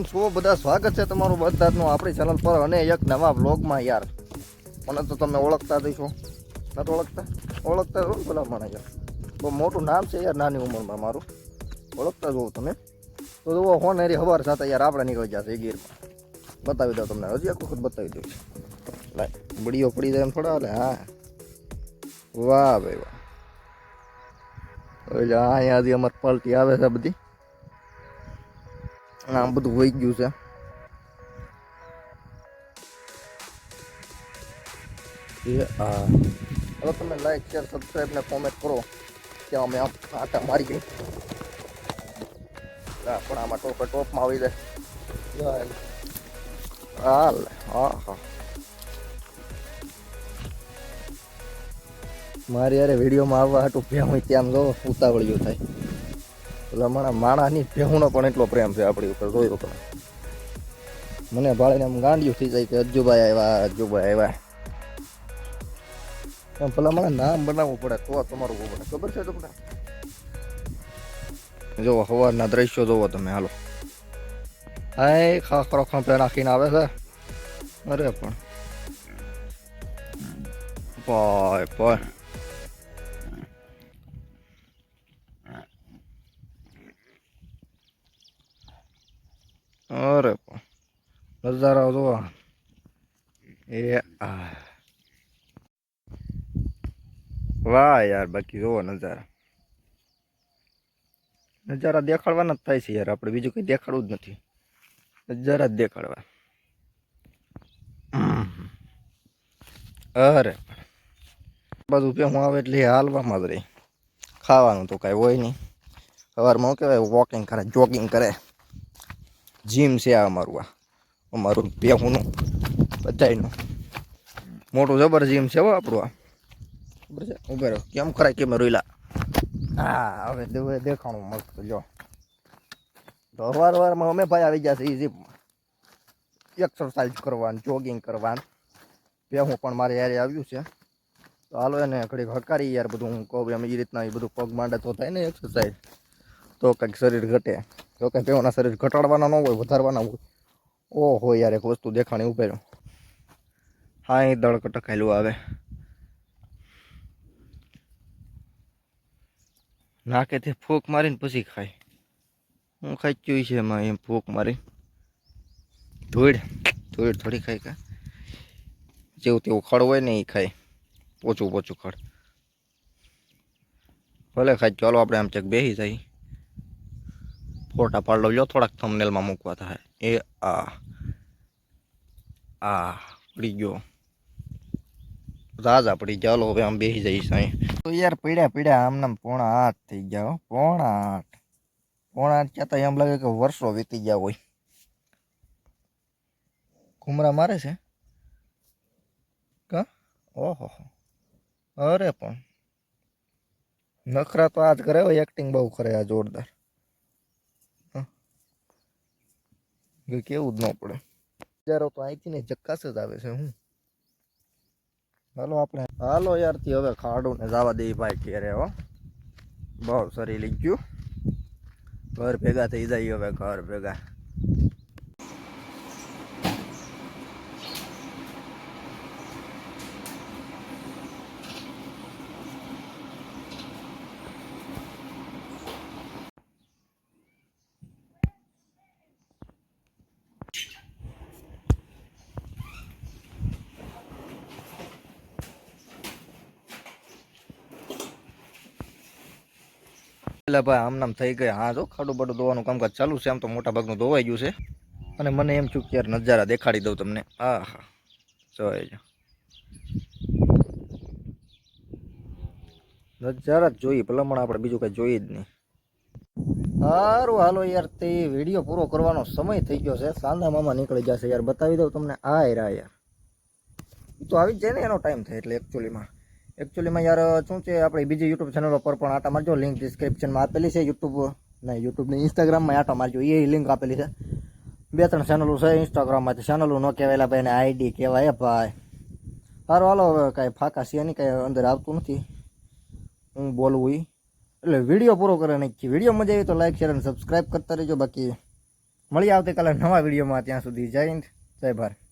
કેમ છો? બધા સ્વાગત છે તમારું બધાનું આપણી ચેનલ પર અને એક નવા બ્લોગમાં યાર. મને તો તમે ઓળખતા જ છો નથી ઓળખતા? ઓળખતા જો ને મને યાર. બહુ મોટું નામ છે યાર, નાની ઉંમરમાં મારું. ઓળખતા જોઉં તમે. તો જુઓ ફોન એરી હવાર સાથે યાર આપણે નીકળી જશે ગીરમાં. બતાવી દઉં તમને. હજી એક વખત બતાવી દઉં. લાય, બડીઓ પડી જાય એમ થોડા હાલે? હા. વાહ ભાઈ વાહ. એટલે અહીંયા હજી અમારે પલટી આવે છે બધી. અને આમ બધું વહી ગયું છે. હવે તમે લાઈક શેર સબસ્ક્રાઈબ ને કોમેન્ટ કરો. કે અમે આટા મારી ગઈ. પણ આમાં ટોપ ટોપમાં આવી જાય. હાલ. હા હા. મારી યારે વિડીયોમાં આવવા હાટું ભેહું ત્યાં જો ઉતાવળિયું થાય. એટલે મારા માણાની ભેહુનો પણ એટલો પ્રેમ છે આપણી ઉપર, જોયો પણ મને ભાળીને આમ ગાંડિયું થઈ જાય કે અજ્જુભાઈ આવ્યા અજ્જુભાઈ આવ્યા. એમ પેલા મને નામ બનાવવું પડે તો તમારું પડે. ખબર છે તમને? જો સવારના દ્રશ્યો જોવો તમે, હાલો. હાય, ખાખરો ખંભે નાખીને આવે છે. અરે પણ. ભાઈ પાય નજારા જોવો એ વાહ યાર, બાકી જોવો નજારા. નજારા દેખાડવાના જ થાય છે યાર, આપણે બીજું કંઈ દેખાડવું જ નથી. નજારા જ દેખાડવા. અરે. બધું કે હું આવે એટલે હાલવામાં જ રહી. ખાવાનું તો કાંઈ હોય નહીં. સવારમાં કહેવાય વોકિંગ કરે જોગિંગ કરે. જીમ છે આ અમારું આ. અમારું બેહુંનું બધાનું મોટું જબર જીમ છે હો આપણું આ. ખબર છે ઉભે રહો. કેમ ખરા કેમ રોઈલા હા, હવે દેખાણું મસ્ત, જો. વાર વારમાં અમે ભાઈ આવી ગયા એ જીમમાં એક્સરસાઇઝ કરવાનું જોગિંગ કરવાનું. બેહું પણ મારે યારે આવ્યું છે. તો હાલો એને ઘડીક હકારી યાર બધું હું કહું, એમ એ રીતના એ બધું પગ માંડે તો થાય ને એક્સરસાઇઝ તો કંઈક શરીર ઘટે. તો કંઈ પેવાના શરીર ઘટાડવાના ન હોય, વધારવાના હોય ઓહો યાર, એક વસ્તુ દેખાણી ઉભેરો. હા એ દળ કટકાયેલું આવે. નાકેથી ફૂંક મારીને પછી ખાય. હું ખાચ્યું છે એમાં, એમ ફૂંક મારી. ધૂળ ધૂળ થોડી ખાય કા. જેવું તેવું ખડ હોય ને એ ખાય. પોચું પોચું ખડ. ભલે ખાય, ચાલો આપણે આમ ચેક બેસી જાય. ફોટા પાડ લો થોડાક થંબનેલમાં મૂકવા થાય એ આ આ પડી ગયો રાજા પડી ચાલો હવે આમ બેસી જઈશ અહીં તો યાર પીડ્યા પીડ્યા આમ નામ પોણા આઠ થઈ ગયા હો, પોણા આઠ. પોણા આઠ કહેતા એમ લાગે કે વર્ષો વીતી ગયા હોય. ઘુમરા મારે છે? કા? ઓહો અરે પણ. નખરા તો આજ કરે હોય એક્ટિંગ બહુ કરે આ જોરદાર. કે કેવું જ ન પડે. બજારો તો અહીંથી ને જક્કાસ જ આવે છે હું. હાલો આપણે. હાલો યારથી હવે ખાડું ને જવા દે ભાઈ ઘેરે હો. બહુ સરી લઈ ગયું. ઘર ભેગા થઈ જાય હવે ઘર ભેગા. એટલે ભાઈ આમ નામ થઈ ગયા. હા, જો ખાડું બાડું ધોવાનું કામકાજ ચાલુ છે. આમ તો મોટા ભાગનું ધોવાઈ ગયું છે. અને મને એમ છું કે યાર નજારા દેખાડી દઉં તમને. આ હા જોઈ નજારા જ જોઈએ. ભલામણ આપણે બીજું કંઈ જોઈએ જ નહીં. સારું હાલો યાર. તે વીડિયો પૂરો કરવાનો સમય થઈ ગયો છે. સાંધા મામા નીકળી જશે યાર. બતાવી દઉં તમને. આ રા યાર તો આવી જ જાય ને એનો ટાઈમ થાય એટલે એકચ્યુઅલીમાં એકચ્યુઅલીમાં યાર, શું છે, આપણે બીજી યુટ્યુબ ચેનલ પર પણ આટા મારજો લિંક ડિસ્ક્રિપ્શનમાં આપેલી છે યુટ્યુબ નહીં યુટ્યુબની ઇન્સ્ટાગ્રામમાં આટા મારજો એ લિંક આપેલી છે. બે ત્રણ ચેનલો છે ઇન્સ્ટાગ્રામમાંથી ચેનલો ન કહેવાયેલા ભાઈ એને આઈડી કહેવાય ભાઈ. સારું હાલો, હવે કાંઈ ફાંકા છે નહીં, કાંઈ અંદર આવતું નથી. હું બોલવું એ એટલે વીડિયો પૂરો કરે નાખી વીડિયો મજા આવી તો લાઈક શેર અને સબસ્ક્રાઈબ કરતા રહેજો. બાકી મળીએ આવતીકાલે નવા વિડીયોમાં, ત્યાં સુધી જય હિન્દ, જય ભારત.